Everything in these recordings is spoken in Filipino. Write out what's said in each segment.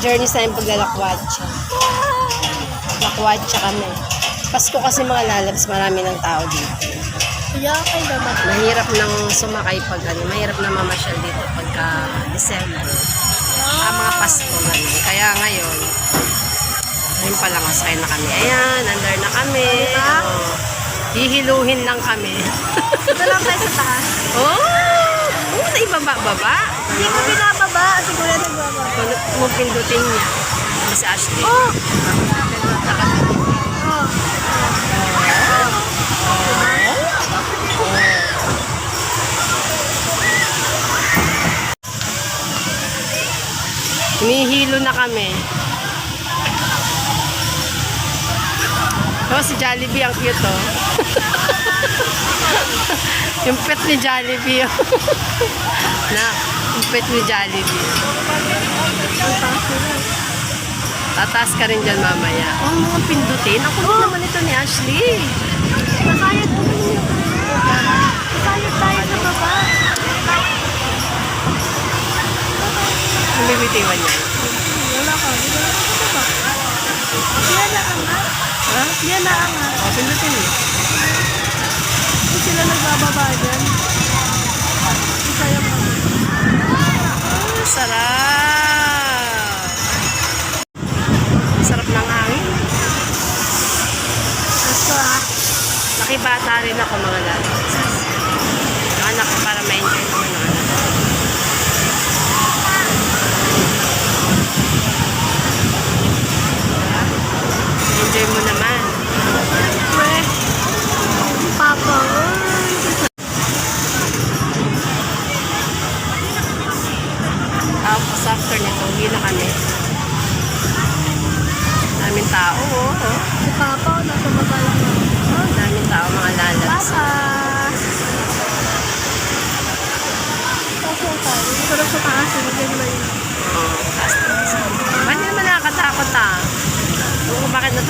journey sa aming paglalakwatsa. Lakwatsa kami. Pasko kasi mga lalabs, marami ng tao dito. Kaya kay dapat. Mahirap nang sumakay pag ano, mahirap na mamasyal dito pagka December. Ah, mga Pasko ganun. Kaya ngayon, ngayon pa lang asakay na kami. Ayan, under na kami. Oh, hihiluhin lang kami. Ito lang tayo sa taas. oh! Oo, na ibaba-baba. Hindi ko binababa. Si Kuya nagbaba. Kung pindutin niya. Si Ashley. Oh! Oh. Humihilo na kami. Oh, si Jollibee ang cute oh. yung pet ni Jollibee oh. na, pet ni Jollibee. Tataas ka rin dyan mamaya. Oh, mga pindutin. Ako din naman ito ni Ashley. Nakayad mo niyo. Nakayad tayo sa baba. Bumibitiwan niya. Wala ka. Hindi ka sa baba. Yan na ang ha. Ha? Yan na ang ha. Oh, pindutin mo. Hindi sila nagbababa dyan. Nakibata rin ako mga. Yung anak ko para ma-enjoy naman ng anak ko. Enjoy mo naman. Papa. Tapos after nito, uwi na kami. Daming tao, oh. oh. Si Papa, nasa baba lang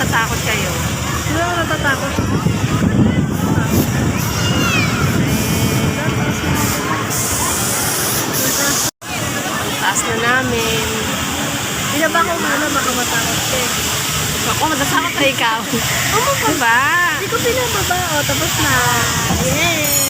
natatakot kayo? Hindi ako natatakot. Ang taas na namin. Binaba ko muna, baka matakot ka eh. Ako, matatakot na ikaw. Oo, diba? Hindi ko pinababa. O, tapos na. Yay!